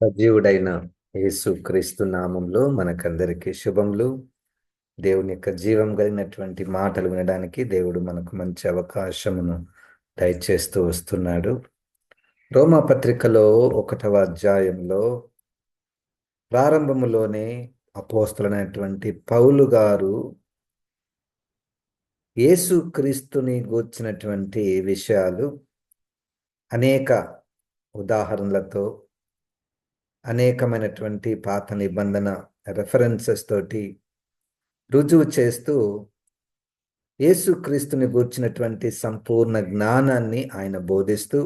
సజీవుడైన యేసు క్రీస్తు నామంలో మనకందరికీ శుభములు. దేవుని యొక్క జీవం కలిగినటువంటి మాటలు వినడానికి దేవుడు మనకు మంచి అవకాశమును దయచేస్తూ వస్తున్నాడు. రోమా పత్రికలో ఒకటవ అధ్యాయంలో ప్రారంభములోనే అపోస్తులైనటువంటి పౌలు గారు యేసు క్రీస్తుని గూర్చినటువంటి విషయాలు అనేక ఉదాహరణలతో అనేకమైనటువంటి పాత నిబంధన రెఫరెన్సెస్ తోటి రుజువు చేస్తూ యేసుక్రీస్తుని గూర్చినటువంటి సంపూర్ణ జ్ఞానాన్ని ఆయన బోధిస్తూ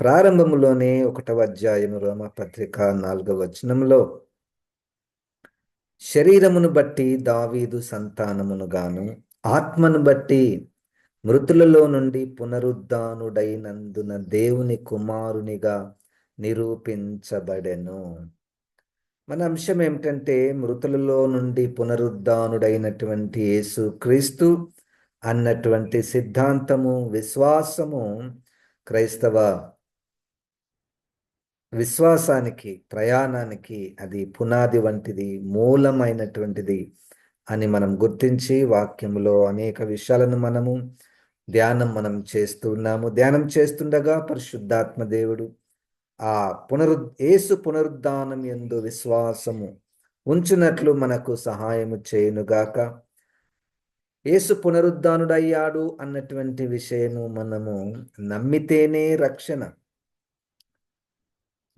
ప్రారంభములోనే ఒకటవ అధ్యాయము రోమ పత్రిక నాలుగవ వచనంలో శరీరమును బట్టి దావీదు సంతానమును గాను ఆత్మను బట్టి మృతులలో నుండి పునరుద్ధానుడైనందున దేవుని కుమారునిగా నిరూపించబడెను. మన అంశం ఏమిటంటే మృతులలో నుండి పునరుద్ధానుడైనటువంటి యేసు క్రీస్తు అన్నటువంటి సిద్ధాంతము విశ్వాసము క్రైస్తవ విశ్వాసానికి ప్రయాణానికి అది పునాది వంటిది మూలమైనటువంటిది అని మనం గుర్తించి వాక్యంలో అనేక విషయాలను మనము ధ్యానం మనం చేస్తున్నాము ధ్యానం చేస్తుండగా పరిశుద్ధాత్మ దేవుడు ఆ పునరు ఏసు పునరుద్ధానం ఎందు విశ్వాసము ఉంచినట్లు మనకు సహాయము చేయునుగాక ఏసు పునరుద్ధానుడయ్యాడు అన్నటువంటి విషయము మనము నమ్మితేనే రక్షణ.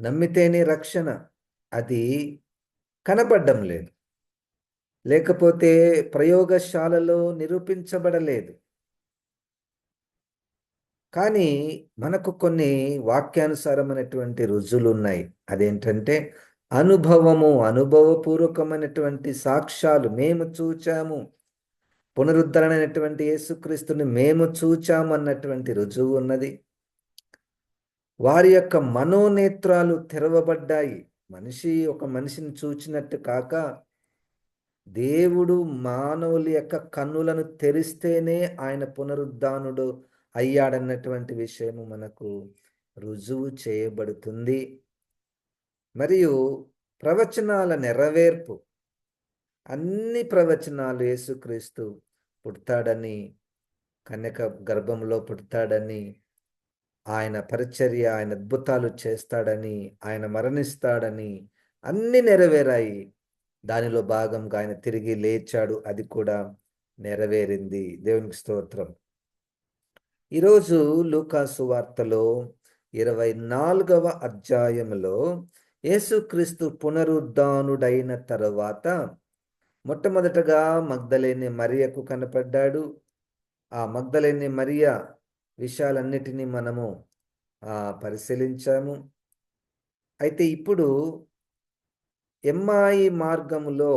నమ్మితేనే రక్షణ. అది కనపడడం లేదు. లేకపోతే ప్రయోగశాలలో నిరూపించబడలేదు. కానీ మనకు కొన్ని వాక్యానుసారమైనటువంటి రుజువులు ఉన్నాయి అదేంటంటే అనుభవము అనుభవపూర్వకమైనటువంటి సాక్ష్యాలు మేము చూచాము. పునరుద్ధరణ అయినటువంటి యేసుక్రీస్తుని మేము చూచాము అన్నటువంటి రుజువు ఉన్నది. వారి యొక్క మనోనేత్రాలు తెరవబడ్డాయి. మనిషి ఒక మనిషిని చూచినట్టు కాక దేవుడు మానవుల యొక్క కన్నులను తెరిస్తేనే ఆయన పునరుద్ధానుడు అయ్యాడన్నటువంటి విషయము మనకు రుజువు చేయబడుతుంది. మరియు ప్రవచనాల నెరవేర్పు అన్ని ప్రవచనాలు యేసుక్రీస్తు పుడతాడని కన్యక గర్భంలో పుడతాడని ఆయన పరిచర్య ఆయన అద్భుతాలు చేస్తాడని ఆయన మరణిస్తాడని అన్ని నెరవేరాయి. దానిలో భాగంగా ఆయన తిరిగి లేచాడు అది కూడా నెరవేరింది. దేవునికి స్తోత్రం. ఈరోజు లూకాసు వార్తలో ఇరవై నాలుగవ అధ్యాయంలో యేసుక్రీస్తు పునరుద్ధానుడైన తరువాత మొట్టమొదటగా మగ్ధలేని మరియకు కనపడ్డాడు. ఆ మగ్ధలేని మరియ విషయాలన్నిటినీ మనము పరిశీలించాము. అయితే ఇప్పుడు ఎమ్మాయి మార్గములో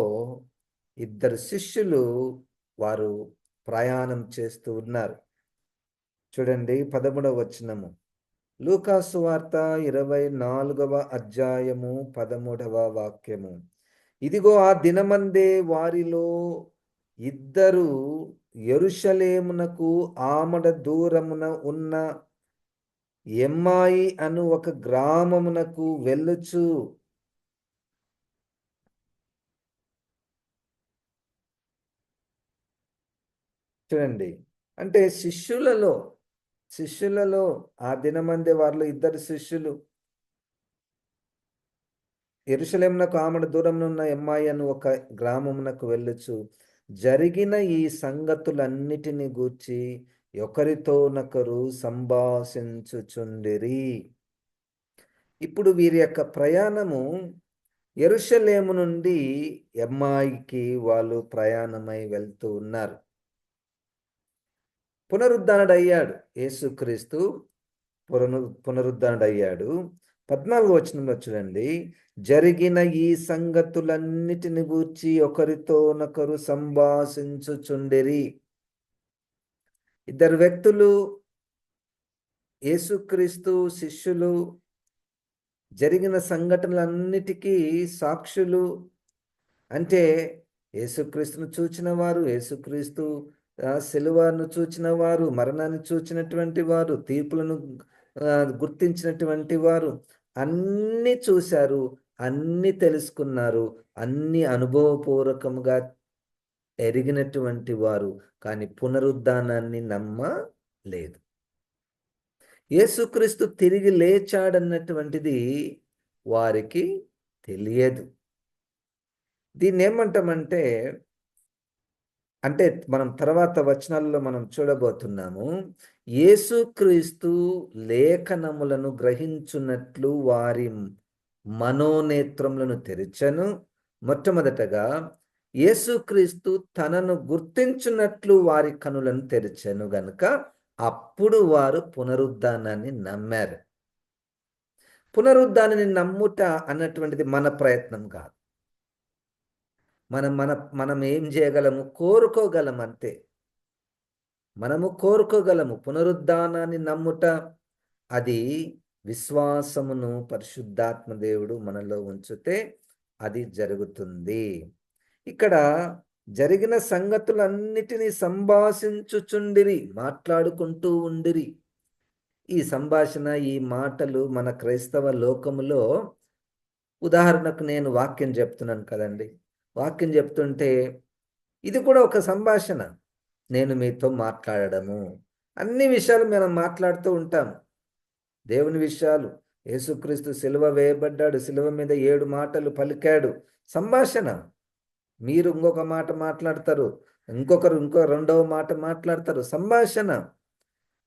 ఇద్దరు శిష్యులు వారు ప్రయాణం చేస్తూ ఉన్నారు. చూడండి పదమూడవ వచనము. లూకాసు వార్త ఇరవై నాలుగవ అధ్యాయము పదమూడవ వాక్యము. ఇదిగో ఆ దినమందే వారిలో ఇద్దరు ఎరుషలేమునకు ఆమడ దూరమున ఉన్న ఎమ్మాయి అను ఒక గ్రామమునకు వెళ్ళుచు. చూడండి. అంటే శిష్యులలో శిష్యులలో ఆ దినమందే వారిలో ఇద్దరు శిష్యులు. ఎరుసలేమునకు ఆమెను దూరంలో ఉన్న ఎమ్మాయి అని ఒక గ్రామమునకు వెళ్ళొచ్చు జరిగిన ఈ సంగతులన్నిటిని గూర్చి ఒకరితోనొకరు సంభాషించుచుండిరి. ఇప్పుడు వీరి యొక్క ప్రయాణము ఎరుషలేము నుండి ఎమ్మాయికి వాళ్ళు ప్రయాణమై వెళ్తూ ఉన్నారు. పునరుద్ధానుడయ్యాడు యేసుక్రీస్తు పునరు పునరుద్ధానుడయ్యాడు పద్నాలుగు వచనంలో చూడండి. జరిగిన ఈ సంగతులన్నిటిని గూర్చి ఒకరితోనొకరు సంభాషించుచుండిరి. ఇద్దరు వ్యక్తులు యేసుక్రీస్తు శిష్యులు జరిగిన సంఘటనలన్నిటికీ సాక్షులు. అంటే యేసుక్రీస్తును చూచిన వారు యేసుక్రీస్తు సెలువాను చూచిన వారు మరణాన్ని చూచినటువంటి వారు తీర్పులను గుర్తించినటువంటి వారు అన్ని చూశారు అన్ని తెలుసుకున్నారు అన్ని అనుభవపూర్వకంగా ఎరిగినటువంటి వారు కానీ పునరుద్ధానాన్ని నమ్మలేదు. యేసుక్రీస్తు తిరిగి లేచాడన్నటువంటిది వారికి తెలియదు. దీన్ని ఏమంటామంటే అంటే మనం తర్వాత వచనాల్లో మనం చూడబోతున్నాము యేసుక్రీస్తు లేఖనములను గ్రహించున్నట్లు వారి మనోనేత్రములను తెరిచను. మొట్టమొదటగా యేసుక్రీస్తు తనను గుర్తించున్నట్లు వారి కనులను తెరిచను గనుక అప్పుడు వారు పునరుద్ధానాన్ని నమ్మారు. పునరుద్ధానాన్ని నమ్ముట అన్నటువంటిది మన ప్రయత్నం కాదు. మనం మన మనం ఏం చేయగలము? కోరుకోగలం అంతే. మనము కోరుకోగలము. పునరుద్ధానాన్ని నమ్ముట అది విశ్వాసమును పరిశుద్ధాత్మ దేవుడు మనలో ఉంచితే అది జరుగుతుంది. ఇక్కడ జరిగిన సంగతులన్నిటినీ సంభాషించుచుండిరి మాట్లాడుకుంటూ ఉండిరి. ఈ సంభాషణ ఈ మాటలు మన క్రైస్తవ లోకములో ఉదాహరణకు నేను వాక్యం చెప్తున్నాను కదండి. వాక్యం చెప్తుంటే ఇది కూడా ఒక సంభాషణ. నేను మీతో మాట్లాడడము. అన్ని విషయాలు మనం మాట్లాడుతూ ఉంటాం. దేవుని విషయాలు. యేసుక్రీస్తు సిలువ వేయబడ్డాడు. సిలువ మీద ఏడు మాటలు పలికాడు. సంభాషణ. మీరు ఇంకొక మాట మాట్లాడతారు. ఇంకొకరు ఇంకో రెండవ మాట మాట్లాడతారు. సంభాషణ.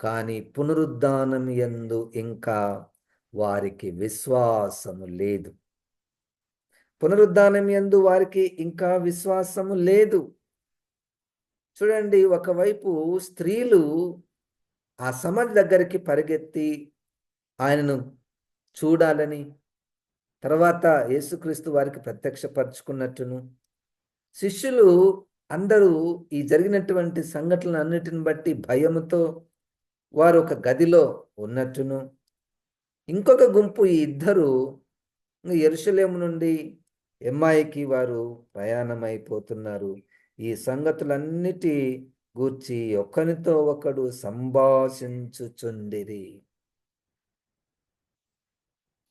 కానీ పునరుద్ధానం ఎందు ఇంకా వారికి విశ్వాసము లేదు. పునరుద్ధానం ఎందు వారికి ఇంకా విశ్వాసము లేదు. చూడండి ఒకవైపు స్త్రీలు ఆ సమాధి దగ్గరికి పరిగెత్తి ఆయనను చూడాలని తర్వాత యేసుక్రీస్తు వారికి ప్రత్యక్షపరచుకున్నట్టును శిష్యులు అందరూ ఈ జరిగినటువంటి సంఘటనలు అన్నిటిని బట్టి భయముతో వారు ఒక గదిలో ఉన్నట్టును ఇంకొక గుంపు ఈ ఇద్దరు ఎరుసలేము నుండి ఎమ్మాయికి వారు ప్రయాణమైపోతున్నారు. ఈ సంగతులన్నిటి గూర్చి ఒకరితో ఒకడు సంభాషించుచుండిరి.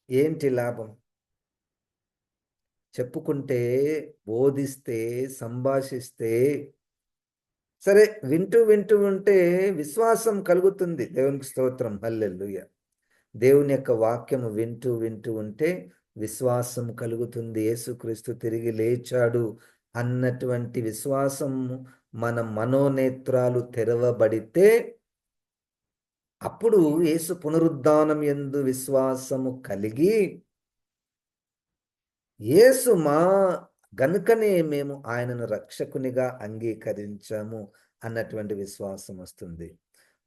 ఏంటి లాభం? చెప్పుకుంటే బోధిస్తే సంభాషిస్తే సరే వింటూ వింటూ ఉంటే విశ్వాసం కలుగుతుంది. దేవునికి స్తోత్రం. హల్లెల్లుయ దేవుని యొక్క వాక్యము వింటూ వింటూ ఉంటే విశ్వాసం కలుగుతుంది. యేసుక్రీస్తు తిరిగి లేచాడు అన్నటువంటి విశ్వాసం మన మనోనేత్రాలు తెరవబడితే అప్పుడు యేసు పునరుద్ధానం ఎందు విశ్వాసము కలిగి యేసు మా గనుకనే మేము ఆయనను రక్షకునిగా అంగీకరించాము అన్నటువంటి విశ్వాసం వస్తుంది.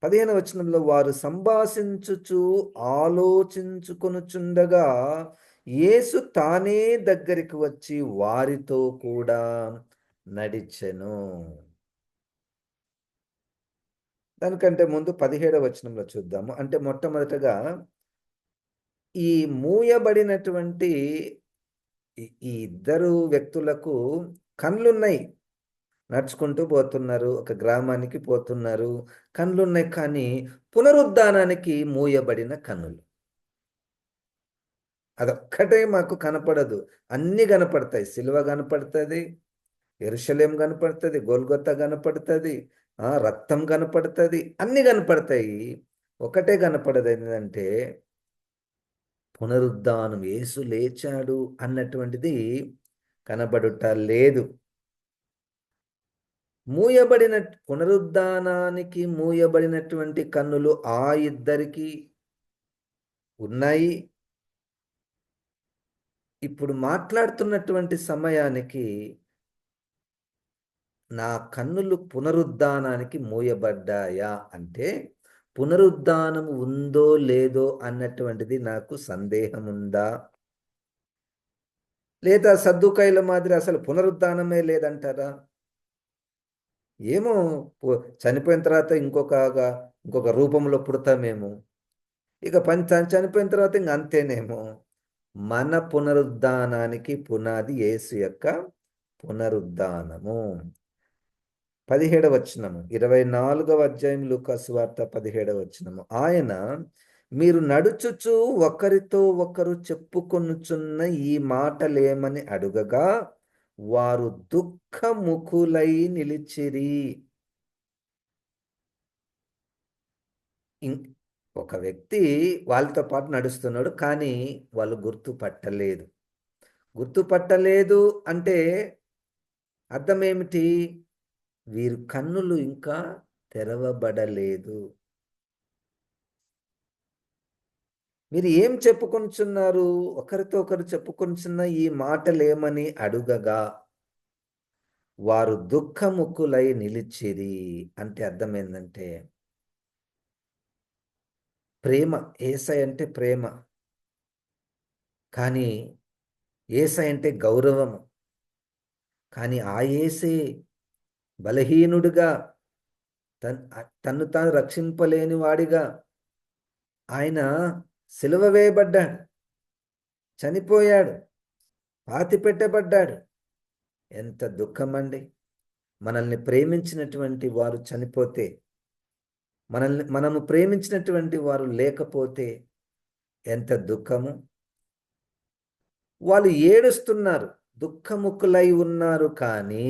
పదిహేను వచనంలో వారు సంభాషించుచు ఆలోచించుకొనుచుండగా యేసు తానే దగ్గరికి వచ్చి వారితో కూడా నడిచెను. దానికంటే ముందు పదిహేడవ వచనంలో చూద్దాము. అంటే మొట్టమొదటగా ఈ మూయబడినటువంటి ఈ ఇద్దరు వ్యక్తులకు కళ్ళున్నాయి నడుచుకుంటూ పోతున్నారు. ఒక గ్రామానికి పోతున్నారు. కళ్ళున్నాయి కానీ పునరుద్ధానానికి మూయబడిన కన్నులు. అదొక్కటే మాకు కనపడదు. అన్ని కనపడతాయి. సిలువ కనపడుతుంది ఎరుషలేం కనపడుతుంది గోల్గొత్త కనపడుతుంది రక్తం కనపడుతుంది అన్ని కనపడతాయి. ఒకటే కనపడదు ఏంటంటే పునరుద్ధానం యేసు లేచాడు అన్నటువంటిది కనబడుట లేదు. మూయబడిన పునరుద్ధానానికి మూయబడినటువంటి కన్నులు ఆ ఇద్దరికి ఉన్నాయి. ఇప్పుడు మాట్లాడుతున్నటువంటి సమయానికి నా కన్నులు పునరుద్ధానానికి మూయబడ్డాయా అంటే పునరుద్ధానం ఉందో లేదో అన్నటువంటిది నాకు సందేహం ఉందా లేదా సర్దుకాయల మాదిరి అసలు పునరుద్ధానమే లేదంటారా? ఏమో చనిపోయిన తర్వాత ఇంకొక ఇంకొక రూపంలో పుడతామేమో. ఇక పంచ చనిపోయిన తర్వాత ఇంక అంతేనేమో. మన పునరుద్ధానానికి పునాది యేసు యొక్క పునరుద్ధానము. పదిహేడవ వచనము ఇరవై నాలుగవ అధ్యాయం లూకాసు వార్త పదిహేడవ వచనము ఆయన మీరు నడుచుచు ఒకరితో ఒకరు చెప్పుకొనుచున్న ఈ మాటలేమని అడుగగా వారు దుఃఖముఖులై నిలిచిరి. ఒక వ్యక్తి వాళ్ళతో పాటు నడుస్తున్నాడు కానీ వాళ్ళు గుర్తుపట్టలేదు. గుర్తుపట్టలేదు అంటే అర్థం ఏమిటి వీరు కన్నులు ఇంకా తెరవబడలేదు. మీరు ఏం చెప్పుకొనిచున్నారు ఒకరితో ఒకరు చెప్పుకొనిచున్న ఈ మాటలేమని అడుగగా వారు దుఃఖముఖులై నిలిచిరి అంటే అర్థం ఏంటంటే ప్రేమ ఏసై అంటే ప్రేమ. కానీ ఏసై అంటే గౌరవము. కానీ ఆ ఏసే బలహీనుడిగా తన్ తన్ను తాను రక్షింపలేని వాడిగా ఆయన సిలువ వేయబడ్డాడు. చనిపోయాడు. పాతి పెట్టబడ్డాడు. ఎంత దుఃఖమండి. మనల్ని ప్రేమించినటువంటి వారు చనిపోతే మనల్ని మనము ప్రేమించినటువంటి వారు లేకపోతే ఎంత దుఃఖము? వాళ్ళు ఏడుస్తున్నారు దుఃఖముఖులై ఉన్నారు కానీ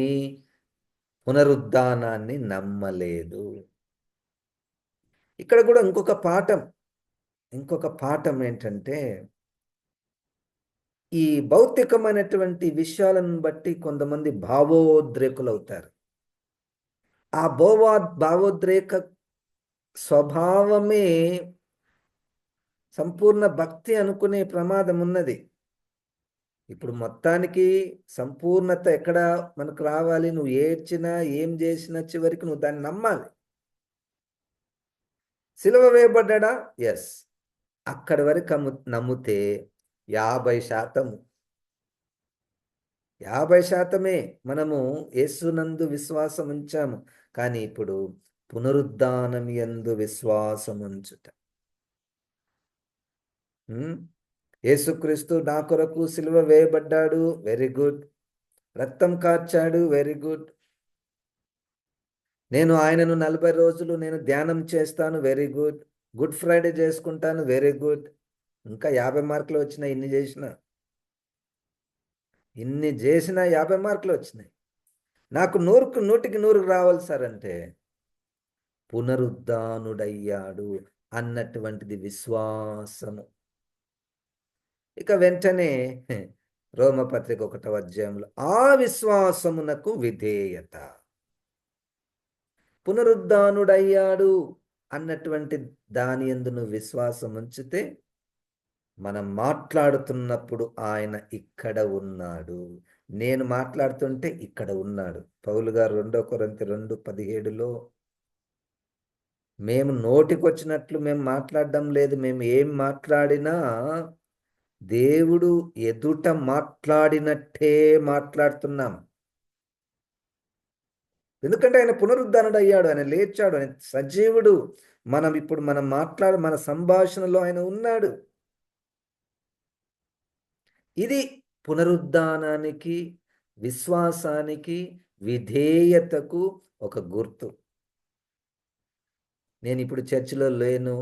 పునరుద్ధానాన్ని నమ్మలేదు. ఇక్కడ కూడా ఇంకొక పాఠం ఇంకొక పాఠం ఏంటంటే ఈ భౌతికమైనటువంటి విషయాలను బట్టి కొంతమంది భావోద్రేకులవుతారు. ఆ భోవా భావోద్రేక స్వభావమే సంపూర్ణ భక్తి అనుకునే ప్రమాదం ఉన్నది. ఇప్పుడు మొత్తానికి సంపూర్ణత ఎక్కడ మనకు రావాలి? నువ్వు ఏడ్చినా ఏం చేసినా చివరికి నువ్వు దాన్ని నమ్మాలి. సిలువ వేయబడ్డా? ఎస్ అక్కడి వరకు నమ్మితే యాభై శాతము. యాభై శాతమే మనము యేసునందు విశ్వాసం ఉంచాము కానీ ఇప్పుడు పునరుద్ధానం ఎందు విశ్వాసం ఉంచుట యేసుక్రీస్తు నా కొరకు సిలువ వేయబడ్డాడు. Very good. రక్తం కార్చాడు. Very good. నేను ఆయనను నలభై రోజులు నేను ధ్యానం చేస్తాను. Very good. గుడ్ ఫ్రైడే చేసుకుంటాను. Very good. ఇంకా యాభై మార్కులు వచ్చినాయి. ఇన్ని చేసిన. ఇన్ని చేసినా యాభై మార్కులు వచ్చినాయి. నాకు నూరుకు నూటికి నూరుకు రావాలి సార్ అంటే పునరుద్ధానుడయ్యాడు అన్నటువంటిది విశ్వాసము. ఇక వెంటనే రోమపత్రిక ఒకటవ అధ్యాయంలో ఆ విశ్వాసమునకు విధేయత. పునరుద్ధానుడయ్యాడు అన్నటువంటి దాని ఎందు నువ్వు విశ్వాసం ఉంచితే మనం మాట్లాడుతున్నప్పుడు ఆయన ఇక్కడ ఉన్నాడు. నేను మాట్లాడుతుంటే ఇక్కడ ఉన్నాడు. పౌలు గారు రెండో కొరంతి రెండు పదిహేడులో మేము నోటికొచ్చినట్లు మేము మాట్లాడడం లేదు. మేము ఏం మాట్లాడినా దేవుడు ఎదుట మాట్లాడినట్టే మాట్లాడుతున్నాం. ఎందుకంటే ఆయన పునరుద్ధరణుడు అయ్యాడు ఆయన లేచాడు. ఆయన సజీవుడు. మనం ఇప్పుడు మనం మాట్లాడు మన సంభాషణలో ఆయన ఉన్నాడు. ఇది పునరుద్ధానానికి విశ్వాసానికి విధేయతకు ఒక గుర్తు. నేను ఇప్పుడు చర్చిలో లేను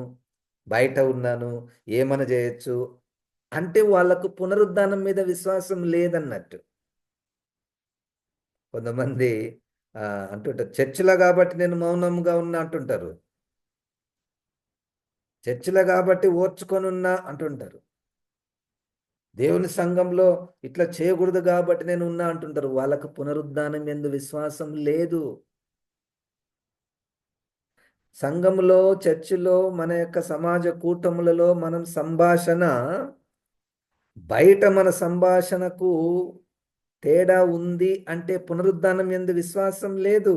బయట ఉన్నాను ఏమన చేయొచ్చు? అంటే వాళ్ళకు పునరుద్ధానం మీద విశ్వాసం లేదన్నట్టు. కొంతమంది అంటుంటారు చర్చిలో కాబట్టి నేను మౌనంగా ఉన్నా అంటుంటారు. చర్చిలో కాబట్టి ఓర్చుకొని ఉన్నా అంటుంటారు. దేవుని సంఘంలో ఇట్లా చేయకూడదు కాబట్టి నేను ఉన్నా అంటుంటారు. వాళ్ళకు పునరుద్ధానం ఎందు విశ్వాసం లేదు. సంఘములో చర్చిలో మన యొక్క సమాజ కూటములలో మనం సంభాషణ బయట మన సంభాషణకు తేడా ఉంది అంటే పునరుద్ధానం ఎందు విశ్వాసం లేదు.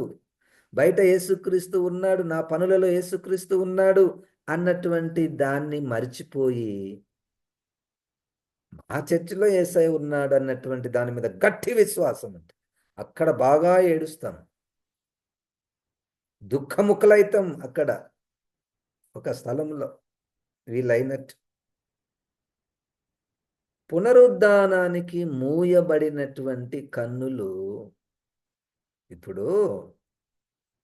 బయట యేసుక్రీస్తు ఉన్నాడు నా పనులలో యేసుక్రీస్తు ఉన్నాడు అన్నటువంటి దాన్ని మర్చిపోయి మా చర్చిలో ఏసై ఉన్నాడు అన్నటువంటి దాని మీద గట్టి విశ్వాసం ఉంటుంది అక్కడ బాగా ఏడుస్తాం. దుఃఖముఖలైతం అక్కడ ఒక స్థలంలో వీలైనట్టు పునరుద్ధానానికి మూయబడినటువంటి కన్నులు ఇప్పుడు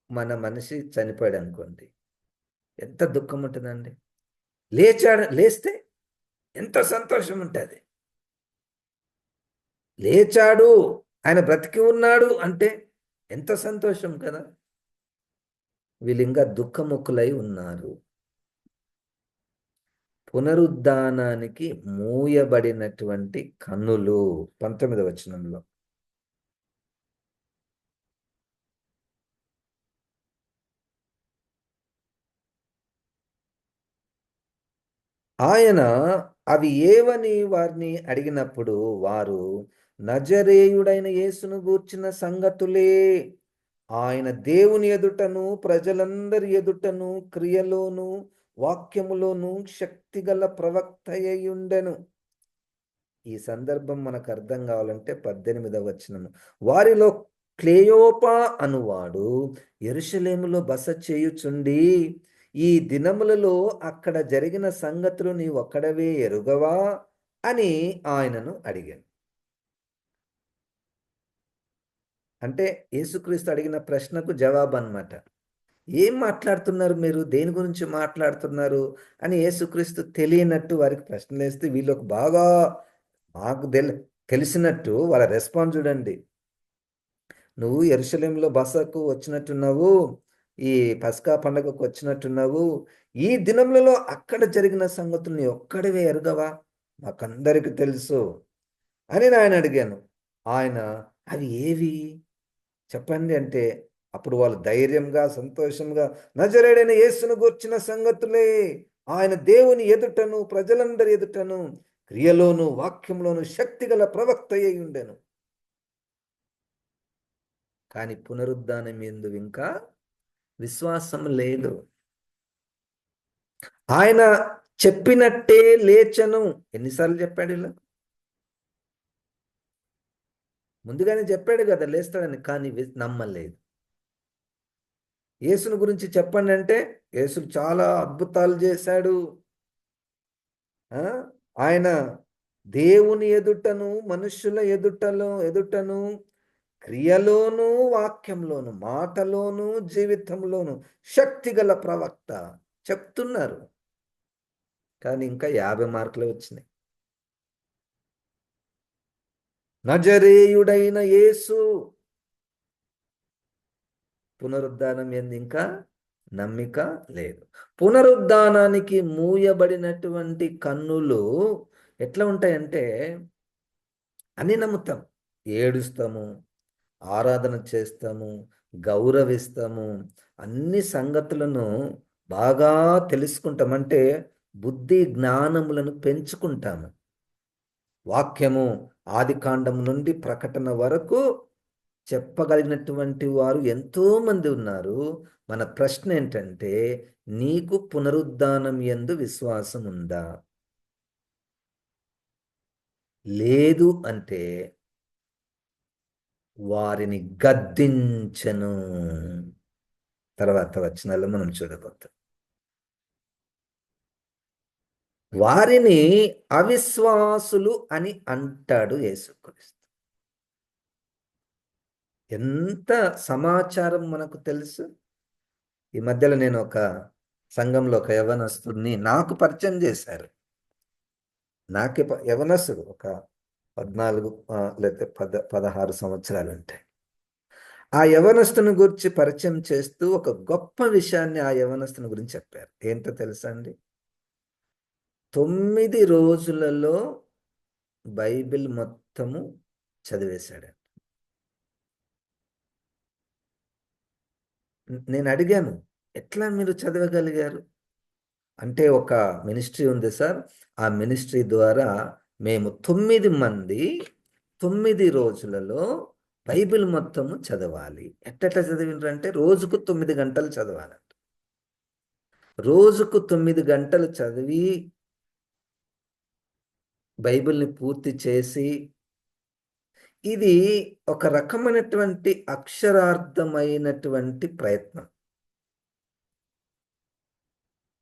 మన మనిషి చనిపోయాడు అనుకోండి ఎంత దుఃఖం ఉంటుందండి లేచాడు లేస్తే ఎంత సంతోషం ఉంటుంది లేచాడు ఆయన బ్రతికి ఉన్నాడు అంటే ఎంత సంతోషం కదా? వీళ్ళు ఇంకా దుఃఖముఖులై ఉన్నారు. పునరుద్ధానానికి మూయబడినటువంటి కన్నులు పంతొమ్మిది వచనంలో. ఆయన అవి ఏవని వారిని అడిగినప్పుడు వారు నజరేయుడైన యేసును గూర్చిన సంగతులే ఆయన దేవుని ఎదుటను ప్రజలందరి ఎదుటను క్రియలోను వాక్యములోను శక్తిగల ప్రవక్త అయ్యుండెను. ఈ సందర్భం మనకు అర్థం కావాలంటే పద్దెనిమిదవ వచనము. వారిలో క్లేయోపా అనువాడు ఎరుషలేములో బస చేయుచుండి ఈ దినములలో అక్కడ జరిగిన సంగతులు నీ ఒక్కడవే ఎరుగవా? అని ఆయనను అడిగాను. అంటే యేసుక్రీస్తు అడిగిన ప్రశ్నకు జవాబు అనమాట ఏం మాట్లాడుతున్నారు మీరు? దేని గురించి మాట్లాడుతున్నారు? అని యేసుక్రీస్తు తెలియనట్టు వారికి ప్రశ్నలు వేస్తే వీళ్ళకు బాగా మాకు తెలి తెలిసినట్టు వాళ్ళ రెస్పాన్స్ చూడండి. నువ్వు ఎరుసలేంలో బసకు వచ్చినట్టున్నావు ఈ పస్కా పండగకు వచ్చినట్టున్నావు ఈ దినములలో అక్కడ జరిగిన సంగతుల్ని ఒక్కడవే ఎరగవా? మాకందరికి తెలుసు అని ఆయన అడిగాను. ఆయన అవి ఏవి? చెప్పండి అంటే అప్పుడు వాళ్ళు ధైర్యంగా సంతోషంగా నజరేడైన యేసును గూర్చిన సంగతులే. ఆయన దేవుని ఎదుటను ప్రజలందరి ఎదుటను క్రియలోను వాక్యంలోను శక్తిగల ప్రవక్త అయి ఉండెను. కానీ పునరుద్ధానం ఎందు ఇంకా విశ్వాసం లేదు. ఆయన చెప్పినట్టే లేచను. ఎన్నిసార్లు చెప్పాడు ఇలా? ముందుగానే చెప్పాడు కదా లేస్తాడని. కానీ నమ్మలేదు. యేసుని గురించి చెప్పండి అంటే యేసు చాలా అద్భుతాలు చేశాడు. ఆయన దేవుని ఎదుటను మనుషుల ఎదుటలో ఎదుటను క్రియలోను వాక్యంలోను మాటలోను జీవితంలోను శక్తిగల ప్రవక్త చెప్తున్నారు. కానీ ఇంకా యాభై మార్కులు వచ్చినాయి. నజరేయుడైన యేసు. పునరుద్ధానం ఎందు ఇంకా? నమ్మిక లేదు. పునరుద్ధానానికి మూయబడినటువంటి కన్నులు ఎట్లా ఉంటాయంటే అన్ని నమ్ముతాం. ఏడుస్తాము ఆరాధన చేస్తాము గౌరవిస్తాము అన్ని సంగతులను బాగా తెలుసుకుంటాం. అంటే బుద్ధి జ్ఞానములను పెంచుకుంటాము. వాక్యము ఆది నుండి ప్రకటన వరకు చెప్పగలిగినటువంటి వారు ఎంతో మంది ఉన్నారు. మన ప్రశ్న ఏంటంటే నీకు పునరుద్ధానం ఎందు విశ్వాసం ఉందా? లేదు అంటే వారిని గద్దించను. తర్వాత వచనాల్లో మనం చూడబోతాం. వారిని అవిశ్వాసులు అని అంటాడు యేసుక్రీస్తు. ఎంత సమాచారం మనకు తెలుసు? ఈ మధ్యలో నేను ఒక సంఘంలో ఒక యవనస్తుడిని నాకు పరిచయం చేశారు. నాకు యవనస్తుడు ఒక పద్నాలుగు లేకపోతే పద పదహారు సంవత్సరాలు ఉంటాయి ఆ యవనస్తుని గురించి పరిచయం చేస్తూ ఒక గొప్ప విషయాన్ని ఆ యవనస్తుని గురించి చెప్పారు. ఏంటో తెలుసా అండి? తొమ్మిది రోజులలో బైబిల్ మొత్తము చదివేశాడు. నేను అడిగాను ఎట్లా మీరు చదవగలిగారు? అంటే ఒక మినిస్ట్రీ ఉంది సార్ ఆ మినిస్ట్రీ ద్వారా మేము తొమ్మిది మంది తొమ్మిది రోజులలో బైబిల్ మొత్తము చదవాలి. ఎట్టెట్లా చదివినారు అంటే రోజుకు తొమ్మిది గంటలు చదవాలంట. రోజుకు తొమ్మిది గంటలు చదివి బైబిల్ని పూర్తి చేసి ఇది ఒక రకమైనటువంటి అక్షరార్థమైనటువంటి ప్రయత్నం.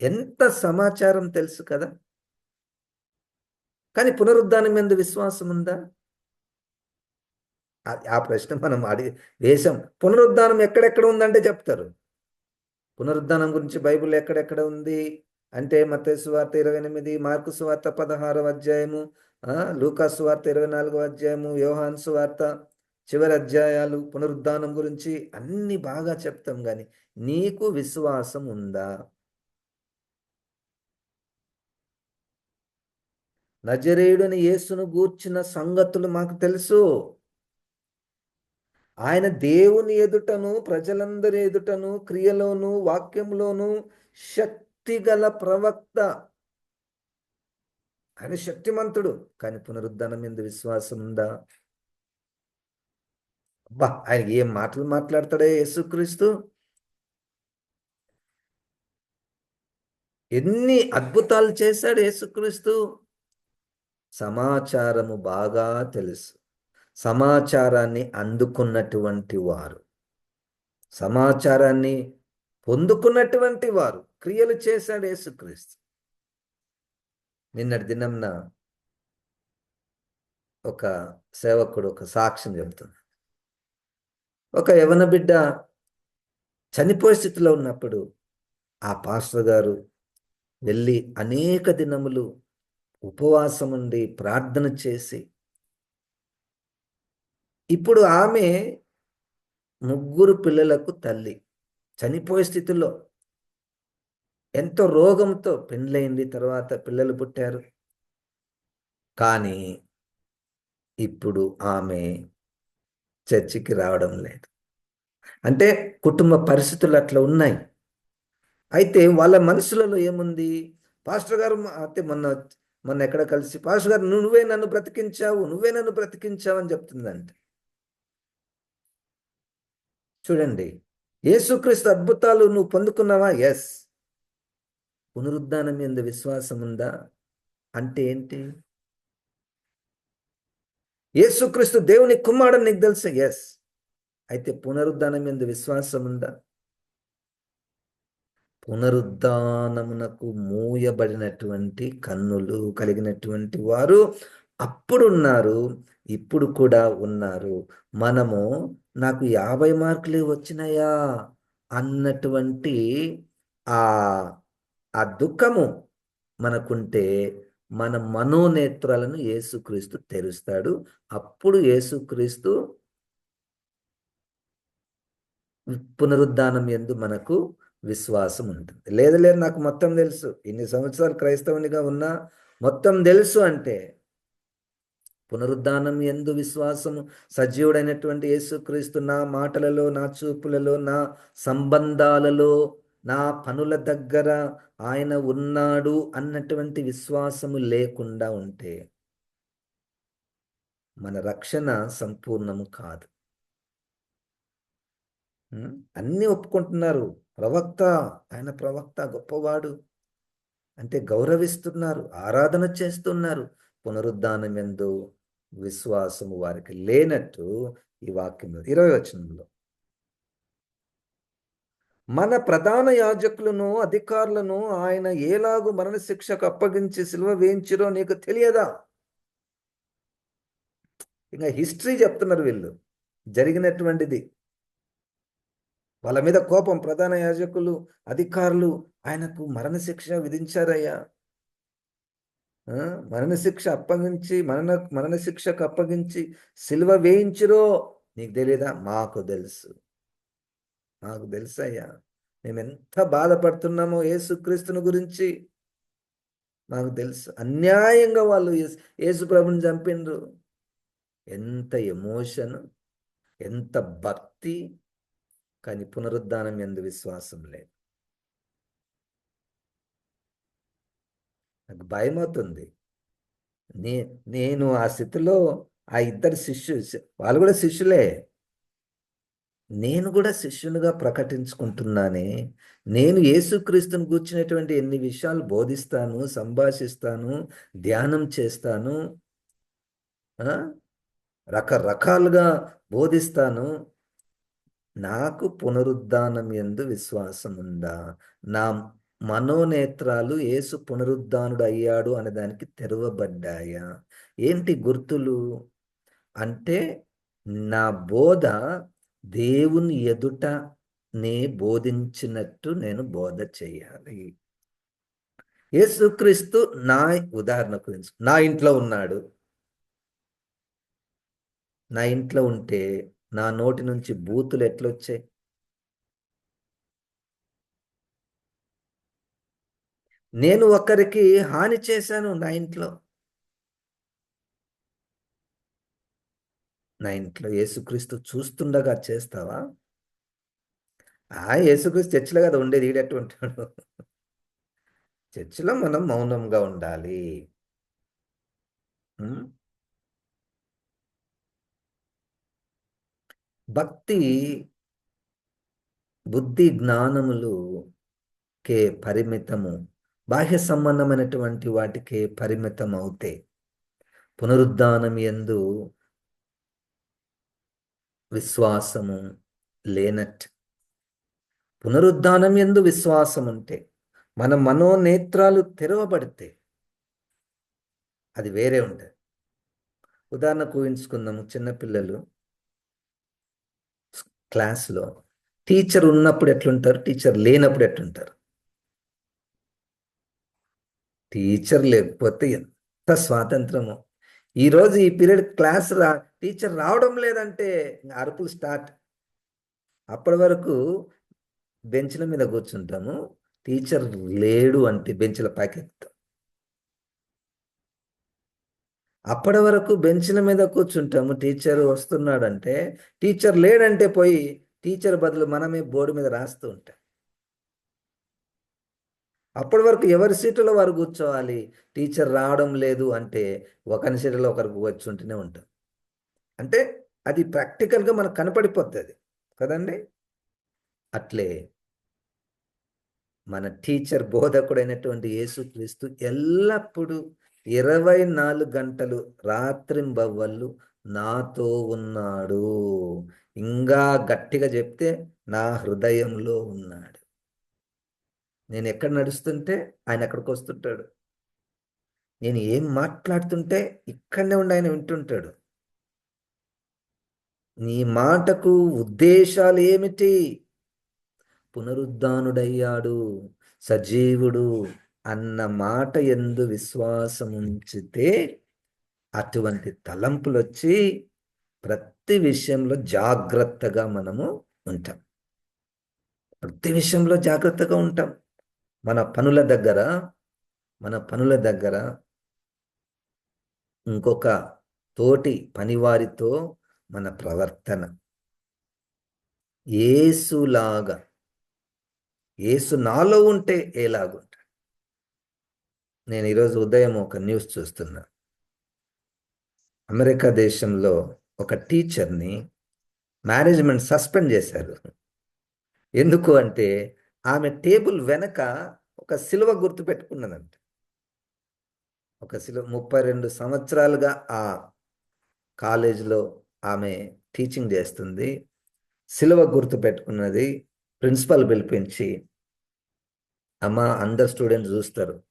ఎంత సమాచారం తెలుసు కదా? కానీ పునరుద్ధానం మీద విశ్వాసం ఉందా? ఆ- ఆ ప్రశ్న మనం అడిగి వేశాం. పునరుద్ధానం ఎక్కడెక్కడ ఉందంటే చెప్తారు. పునరుద్ధానం గురించి బైబిల్ ఎక్కడెక్కడ ఉంది? అంటే మతేసు వార్త ఇరవై ఎనిమిది మార్కు సువార్త పదహారవ అధ్యాయము ఆ, వార్త ఇరవై నాలుగవ అధ్యాయము యోహాన్ సువార్త చివరి అధ్యాయాలు పునరుద్ధానం గురించి అన్ని బాగా చెప్తాం కానీ నీకు విశ్వాసం ఉందా? నజరేయుడని యేసును గూర్చిన సంగతులు మాకు తెలుసు. ఆయన దేవుని ఎదుటను ప్రజలందరి ఎదుటను క్రియలోను వాక్యంలోను శక్తిగల ప్రవక్త. ఆయన శక్తిమంతుడు కానీ పునరుద్ధానం ఎందు విశ్వాసం ఉందా? అబ్బా ఆయన ఏం మాటలు మాట్లాడతాడే యేసుక్రీస్తు? ఎన్ని అద్భుతాలు చేశాడు యేసుక్రీస్తు? సమాచారము బాగా తెలుసు. సమాచారాన్ని అందుకున్నటువంటి వారు. సమాచారాన్ని పొందుకున్నటువంటి వారు. క్రియలు చేశాడు యేసుక్రీస్తు. నిన్నటి దినంన ఒక సేవకుడు ఒక సాక్ష్యం చెబుతున్నాడు. ఒక యవన బిడ్డ చనిపోయే స్థితిలో ఉన్నప్పుడు ఆ పాస్టర్ గారు వెళ్ళి అనేక దినములు ఉపవాసం ఉండి ప్రార్థన చేసి ఇప్పుడు ఆమె ముగ్గురు పిల్లలకు తల్లి చనిపోయే స్థితిలో ఎంతో రోగంతో పెండ్లైంది తర్వాత పిల్లలు పుట్టారు. కానీ ఇప్పుడు ఆమె చర్చికి రావడం లేదు. అంటే కుటుంబ పరిస్థితులు అట్లా ఉన్నాయి. అయితే వాళ్ళ మనసులలో ఏముంది? పాస్టర్ గారు అయితే మొన్న మొన్న ఎక్కడ కలిసి పాస్టర్ గారు నువ్వే నన్ను బ్రతికించావు నువ్వే నన్ను బ్రతికించావు అని చెప్తుందంట. చూడండి. యేసుక్రీస్తు అద్భుతాలు నువ్వు పొందుకున్నావా? ఎస్ పునరుద్ధానం ఎందు విశ్వాసం ఉందా? అంటే ఏంటి? యేసుక్రీస్తు దేవుని కుమారుడు నీకు తెలుసు? ఎస్ అయితే పునరుద్ధానం ఎందు విశ్వాసం ఉందా? పునరుద్ధానమునకు మూయబడినటువంటి కన్నులు కలిగినటువంటి వారు అప్పుడున్నారు ఇప్పుడు కూడా ఉన్నారు. మనము నాకు యాభై మార్కులే వచ్చినాయా? అన్నటువంటి ఆ ఆ దుఃఖము మనకుంటే మన మనోనేత్రాలను యేసుక్రీస్తు తెరుస్తాడు. అప్పుడు యేసుక్రీస్తు పునరుద్ధానం ఎందు మనకు విశ్వాసం ఉంటుంది. లేదు లేదు నాకు మొత్తం తెలుసు. ఇన్ని సంవత్సరాలు క్రైస్తవునిగా ఉన్నా మొత్తం తెలుసు అంటే పునరుద్ధానం ఎందు విశ్వాసము సజీవుడైనటువంటి యేసుక్రీస్తు నా మాటలలో నా చూపులలో నా సంబంధాలలో నా పనుల దగ్గర ఆయన ఉన్నాడు అన్నటువంటి విశ్వాసము లేకుండా ఉంటే మన రక్షణ సంపూర్ణము కాదు. అన్నీ ఒప్పుకుంటున్నారు. ప్రవక్త ఆయన ప్రవక్త గొప్పవాడు. అంటే గౌరవిస్తున్నారు ఆరాధన చేస్తున్నారు. పునరుద్ధానం ఎందు విశ్వాసము వారికి లేనట్టు ఈ వాక్యం ఇరవై వచనంలో. మన ప్రధాన యాజకులను అధికారులను ఆయన ఏలాగు మరణశిక్షకు అప్పగించి సిలువ వేయించిరో నీకు తెలియదా? ఇంకా హిస్టరీ చెప్తున్నారు వీళ్ళు. జరిగినటువంటిది. వాళ్ళ మీద కోపం. ప్రధాన యాజకులు అధికారులు ఆయనకు మరణశిక్ష విధించారయ్యా. మరణశిక్ష అప్పగించి మరణ మరణశిక్షకు అప్పగించి సిలువ వేయించిరో నీకు తెలియదా మాకు తెలుసు. మాకు తెలుసయ్యా. మేము ఎంత బాధపడుతున్నామో యేసుక్రీస్తుని గురించి. మాకు తెలుసు. అన్యాయంగా వాళ్ళు యేసు ప్రభుని చంపిండ్రు ఎంత ఎమోషన్ ఎంత భక్తి కానీ పునరుద్ధానం ఎందు విశ్వాసం లేదు. నాకు భయం అవుతుంది నే నేను ఆ స్థితిలో ఆ ఇద్దరు శిష్యు వాళ్ళు కూడా శిష్యులే. నేను కూడా శిష్యునిగా ప్రకటించుకుంటున్నానే. నేను యేసుక్రీస్తుని కూర్చున్నటువంటి ఎన్ని విషయాలు బోధిస్తాను సంభాషిస్తాను ధ్యానం చేస్తాను రకరకాలుగా బోధిస్తాను. నాకు పునరుద్ధానం ఎందు విశ్వాసం ఉందా నా మనోనేత్రాలు ఏసు పునరుద్ధానుడు అయ్యాడు అనే దానికి తెరవబడ్డాయా? ఏంటి గుర్తులు? అంటే నా బోధ దేవుని ఎదుట నే బోధించినట్టు నేను బోధ చేయాలి. యేసుక్రీస్తు నా ఉదాహరణ గురించి నా ఇంట్లో ఉన్నాడు. నా ఇంట్లో ఉంటే నా నోటి నుంచి బూతులు ఎట్లొచ్చాయి? నేను ఒకరికి హాని చేశాను నా ఇంట్లో. నా ఇంట్లో యేసుక్రీస్తు చూస్తుండగా చేస్తావా? ఆ యేసుక్రీస్తు చర్చిలో కదా ఉండేది ఈడట్టు ఉంటాడు చర్చిలో మనం మౌనంగా ఉండాలి. భక్తి బుద్ధి జ్ఞానములు కే పరిమితము. బాహ్య సంబంధమైనటువంటి వాటికే పరిమితం అవుతే పునరుద్ధానం ఎందు విశ్వాసము లేనట్టు. పునరుద్ధానం ఎందు విశ్వాసం ఉంటే మన మనోనేత్రాలు తెరవబడితే అది వేరే ఉంటుంది. ఉదాహరణకు ఊహించుకుందాము చిన్నపిల్లలు క్లాస్లో టీచర్ ఉన్నప్పుడు ఎట్లుంటారు? టీచర్ లేనప్పుడు ఎట్లుంటారు? టీచర్ లేకపోతే ఎంత స్వాతంత్రమో. ఈరోజు ఈ పీరియడ్ క్లాస్ రా టీచర్ రావడం లేదంటే అరుపులు స్టార్ట్. అప్పటి వరకు బెంచ్ల మీద కూర్చుంటాము. టీచర్ లేడు అంటే బెంచ్ల పాకెత్తాం అప్పటి వరకు బెంచ్ల మీద కూర్చుంటాము. టీచర్ వస్తున్నాడంటే టీచర్ లేడంటే పోయి టీచర్ బదులు మనమే బోర్డు మీద రాస్తూ ఉంటాం. అప్పటి వరకు ఎవరి సీటులో వారు కూర్చోవాలి? టీచర్ రావడం లేదు అంటే ఒకరి సీటులో ఒకరు కూర్చుంటూనే ఉంటాం అంటే అది ప్రాక్టికల్గా మనకు కనపడిపోతుంది కదండి? అట్లే మన టీచర్ బోధకుడైనటువంటి యేసుక్రీస్తు ఎల్లప్పుడూ ఇరవై నాలుగు గంటలు రాత్రింబవ్వళ్ళు నాతో ఉన్నాడు. ఇంకా గట్టిగా చెప్తే నా హృదయంలో ఉన్నాడు. నేను ఎక్కడ నడుస్తుంటే ఆయన ఎక్కడికి వస్తుంటాడు. నేను ఏం మాట్లాడుతుంటే ఇక్కడనే ఉండి ఆయన వింటుంటాడు. నీ మాటకు ఉద్దేశాలు ఏమిటి? పునరుద్ధానుడయ్యాడు సజీవుడు అన్న మాట ఎందు విశ్వాసం ఉంచితే అటువంటి తలంపులు వచ్చి ప్రతి విషయంలో జాగ్రత్తగా మనము ఉంటాం. ప్రతి విషయంలో జాగ్రత్తగా ఉంటాం. మన పనుల దగ్గర మన పనుల దగ్గర ఇంకొక తోటి పనివారితో మన ప్రవర్తన. ఏసులాగా ఏసు నాలో ఉంటే ఏలాగుంటా నేను ఈరోజు ఉదయం ఒక న్యూస్ చూస్తున్నా. అమెరికా దేశంలో ఒక టీచర్ని మేనేజ్మెంట్ సస్పెండ్ చేశారు. ఎందుకు అంటే ఆమె టేబుల్ వెనక ఒక సిలువ గుర్తు పెట్టుకున్నదంట. ఒక సిలువ ముప్పై రెండు సంవత్సరాలుగా ఆ కాలేజీలో ఆమె టీచింగ్ చేస్తుంది. సిలువ గుర్తు పెట్టుకున్నది ప్రిన్సిపల్ పిలిపించి అమ్మ అందరు స్టూడెంట్స్ చూస్తారు.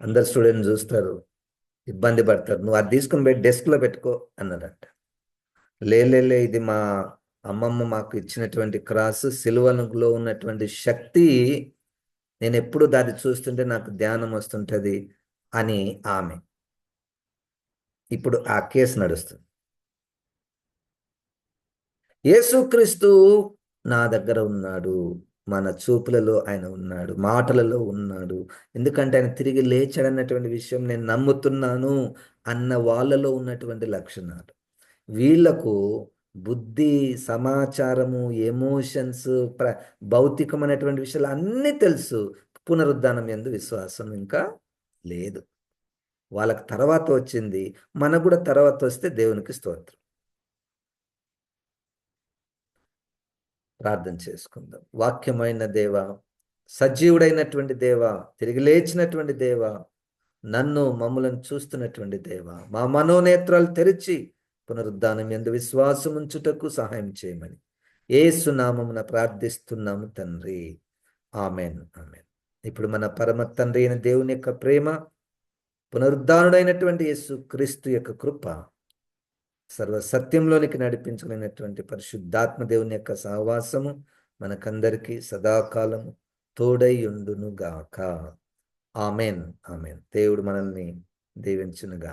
అందరు స్టూడెంట్స్ చూస్తారు. ఇబ్బంది పడతారు. నువ్వు అది తీసుకుని పోయి డెస్క్లో పెట్టుకో అన్నదంట. లేలే ఇది మా అమ్మమ్మ మాకు ఇచ్చినటువంటి క్రాస్ సిలువలో ఉన్నటువంటి శక్తి నేను ఎప్పుడు దాన్ని చూస్తుంటే నాకు ధ్యానం వస్తుంటుంది అని ఆమె. ఇప్పుడు ఆ కేసు నడుస్తుంది. యేసుక్రీస్తు నా దగ్గర ఉన్నాడు మన చూపులలో ఆయన ఉన్నాడు మాటలలో ఉన్నాడు. ఎందుకంటే ఆయన తిరిగి లేచాడన్నటువంటి విషయం నేను నమ్ముతున్నాను అన్న వాళ్ళలో ఉన్నటువంటి లక్షణాలు. వీళ్ళకు బుద్ధి సమాచారము ఎమోషన్స్ ప్ర భౌతికమైనటువంటి విషయాలు అన్నీ తెలుసు. పునరుద్ధానం ఎందు విశ్వాసం ఇంకా లేదు. వాళ్ళకి తర్వాత వచ్చింది. మనకు కూడా తర్వాత వస్తే దేవునికి స్తోత్రం. ప్రార్థన చేసుకుందాం. వాక్యమైన దేవ సజీవుడైనటువంటి దేవ తిరిగి లేచినటువంటి దేవ నన్ను మమ్మలను చూస్తున్నటువంటి దేవ మా మనోనేత్రాలు తెరిచి పునరుద్ధానం ఎందు విశ్వాసం ఉంచుటకు సహాయం చేయమని. ఏసునామమున ప్రార్థిస్తున్నాము తండ్రి. Amen amen. ఇప్పుడు మన పరమ తండ్రి అయిన దేవుని యొక్క ప్రేమ పునరుద్ధానుడైనటువంటి యేసు క్రీస్తు యొక్క కృప సర్వ సత్యంలోనికి నడిపించలేనటువంటి పరిశుద్ధాత్మ దేవుని యొక్క సహవాసము మనకందరికీ సదాకాలము తోడైయుండునుగాక గాక ఆమెన్ ఆమెన్. దేవుడు మనల్ని దీవించునుగా